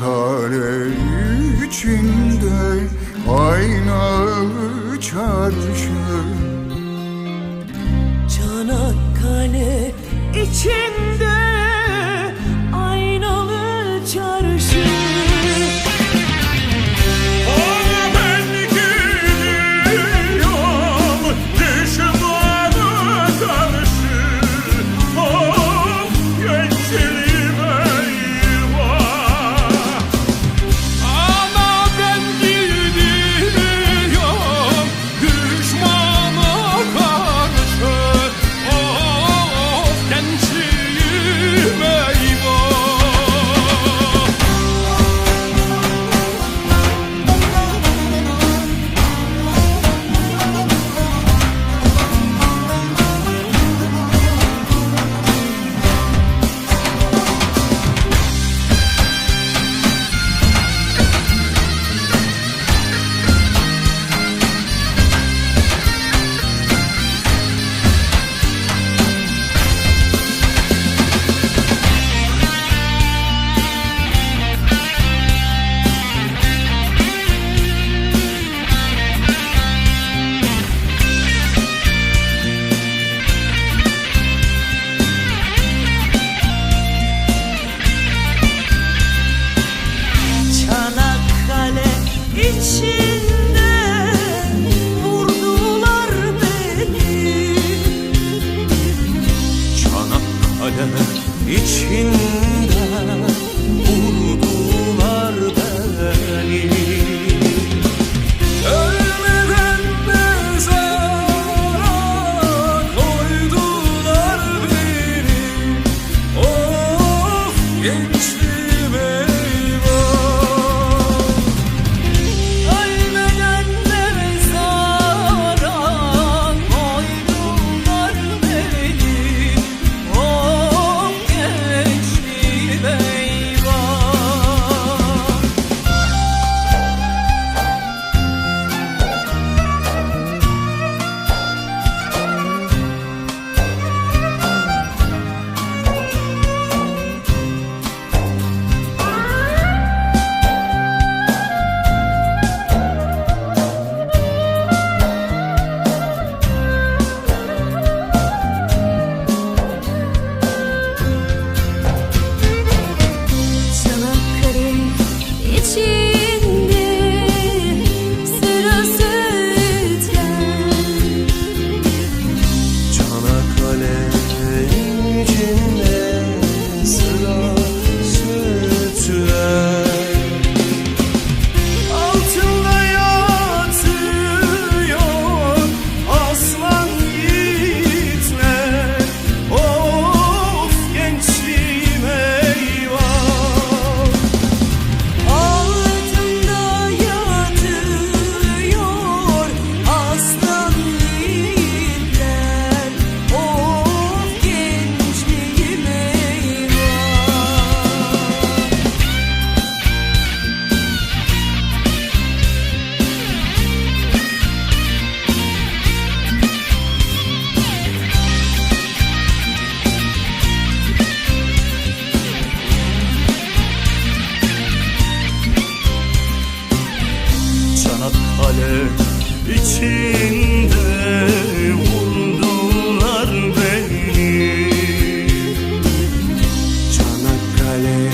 kale içinde aynalı çarşı. Çanakkale Baby. Çanakkale içinde vurdular beni. Çanakkale